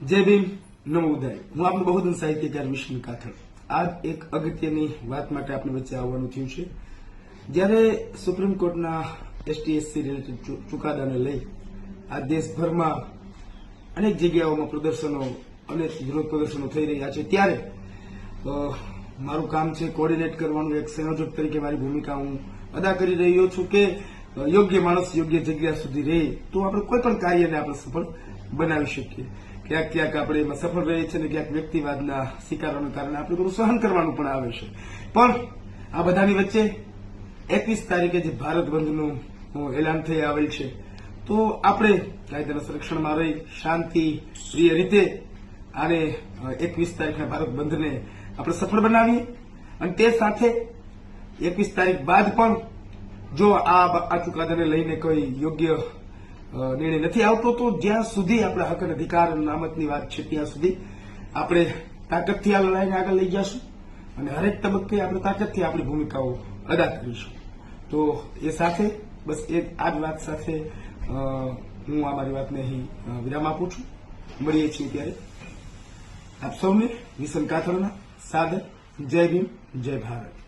જય ભીમ નમો ઉદય હું આપણું બહુદન સાહિત્યકાર વિષ્ણુ કાથડ. આજ એક અગત્યની વાત માટે આપણી વચ્ચે આવવાનું થયું છે. જ્યારે સુપ્રીમ કોર્ટના એસટીએસસી રિલેટેડ ચુકાદાને લઈ આ દેશભરમાં અનેક જગ્યાઓમાં પ્રદર્શનો અનેક વિરોધ પ્રદર્શનો થઈ રહ્યા છે, ત્યારે મારું કામ છે કોર્ડિનેટ કરવાનું. એક સંયોજક તરીકે મારી ભૂમિકા હું અદા કરી રહ્યો છું કે યોગ્ય માણસ યોગ્ય જગ્યા સુધી રહે તો આપણે કોઈ પણ કાર્યને આપણે સફળ બનાવી શકીએ. ક્યાંક ક્યાંક આપણે એમાં સફળ રહીએ છીએ અને ક્યાંક વ્યક્તિવાદના શિકારોને કારણે આપણે બધું સહન કરવાનું પણ આવે છે. પણ આ બધાની વચ્ચે એકવીસ તારીખે જે ભારત બંધનું એલાન થઈ આવેલ છે, તો આપણે કાયદાના સંરક્ષણમાં રહી શાંતિ, પ્રિય રીતે આને એકવીસ તારીખના ભારત બંધને આપણે સફળ બનાવીએ. અને તે સાથે એકવીસ તારીખ બાદ પણ જો આ આ ચુકાદાને લઈને કોઈ યોગ્ય નિર્ણય નથી આવતો, તો જ્યાં સુધી આપણા હક અને અધિકાર નામતની વાત છે, ત્યાં સુધી આપણે તાકતથી આ લડાઈને આગળ લઈ જશું અને હરેક તબક્કે આપણે તાકતથી આપણી ભૂમિકાઓ અદા કરીશું. તો એ સાથે, બસ એ આ જ વાત સાથે હું આ મારી વાતને અહીં વિરામ આપું છું. મળીએ છીએ ત્યારે. આપ સૌને વિસન કાથડના સાદર, જય ભીમ, જય ભારત.